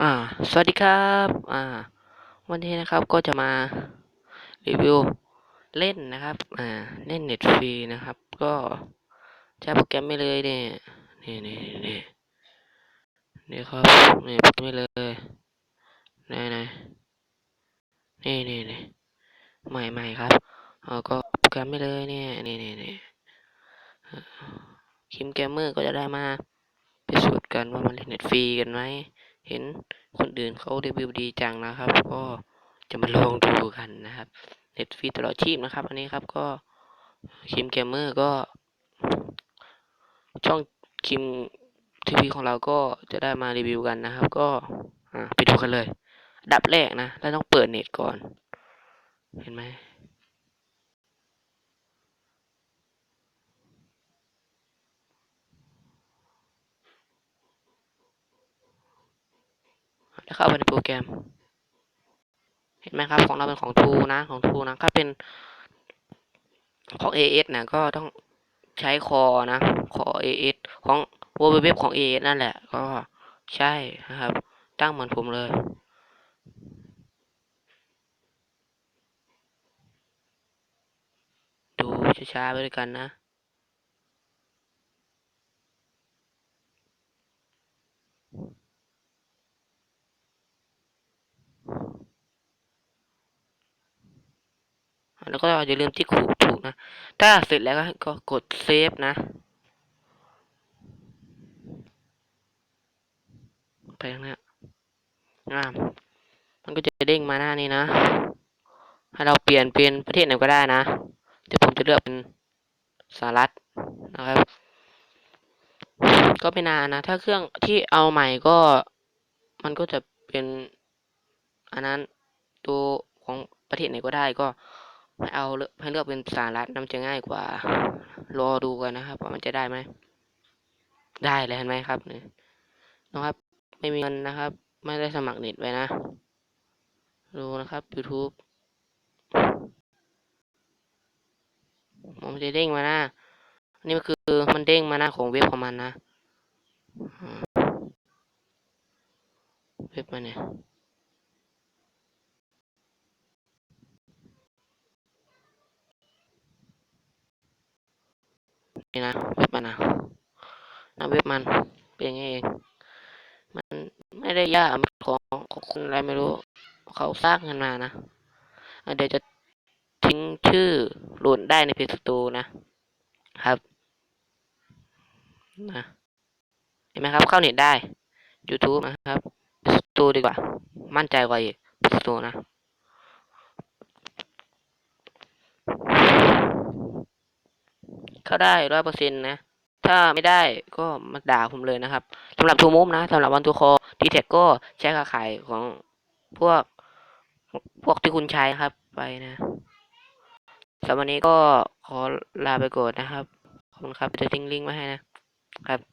อ่า สวัสดีครับ อ่า วันนี้นะครับก็จะมารีวิวเล่นนะครับ อ่า เล่นเน็ตฟรีนะครับ ก็ใช้โปรแกรมไม่เลยเนี่ย นี่นี่นี่นี่ครับนี่โปรแกรมไม่เลยนี่นี่นี่นี่นี่ใหม่ใหม่ครับเออก็โปรแกรมไม่เลยเนี่ย นี่นี่นี่คิมแกมเมอร์ก็จะได้มาพิสูจน์กันว่ามันเล่นเน็ตฟรีกันไหม เห็นคนอื่นเขารีวิวดีจังนะครับ ก็จะมาลองดูกันนะครับเน็ตฟรีตลอดชีพนะครับ อันนี้ครับก็คิมเกมเมอร์ก็ ช่องคิมทีวีของเราก็จะได้มารีวิวกันนะครับ ก็ไปดูกันเลย ดับแรกนะเราต้องเปิดเน็ตก่อน เห็นไหม แล้วเข้าไปในโปรแกรม เห็นไหมครับ ของเราเป็นของทูนะ ของทูนะ ถ้าเป็นของ AS นะก็ต้องใช้คอนะ คอ AS ของ w w w ของ AS นั่นแหละ ก็ใช่นะครับ ตั้งเหมือนผมเลยดูช้าๆไปด้วยกันนะ แล้วก็อย่าลืมที่ขู่ถูกนะ ถ้าเสร็จแล้วก็กดเซฟนะ ไปข้างหน้าอ่ามันก็จะเด้งมาหน้านี้นะให้เราเปลี่ยนเป็นประเทศไหนก็ได้นะแต่ผมจะเลือกเป็นสหรัฐนะครับ ก็ไม่นานนะ ถ้าเครื่องที่เอาใหม่ก็มันก็จะเป็นอันนั้นตัวของประเทศไหนก็ได้ก็ ให้เอาเลือกให้เลือกเป็นสหรัฐน้ำจะง่ายกว่า รอดูกันนะครับ ว่ามันจะได้ไหม ได้เลยเห็นไหมครับเนี่ยนะครับ ไม่มีเงินนะครับ ไม่ได้สมัครเน็ตไว้นะ ดูนะครับ YouTube มันจะเด้งมาหน้านนี้มันคือมันเด้งมาหน้าของเว็บของมันนะ เว็บมันเนี่ย นี่นะเว็บมันนะนะเว็บมันเป็นอย่างนี้เอง มันไม่ได้ยากมันของของคนอะไรไม่รู้ เขาสร้างกันมานะอะเดี๋ยวจะทิ้งชื่อโหลดได้ในเพจสตูนะครับนะเห็นไหมครับเข้าเน็ตได้ YouTube นะครับสตูดีกว่า มั่นใจกว่าอีกสตูนะ เข้าได้ร้อยเปอร์เซ็นต์นะ ถ้าไม่ได้ก็มาด่าผมเลยนะครับสำหรับทูมูฟนะสำหรับวันทูคอทีเท็กก็ใช้ค่าขายของพวกพวกที่คุณใช้ครับไปนะสำหรับวันนี้ก็ขอลาไปก่อนนะครับ ขอบคุณครับจะทิ้งลิงก์ไว้ให้นะครับ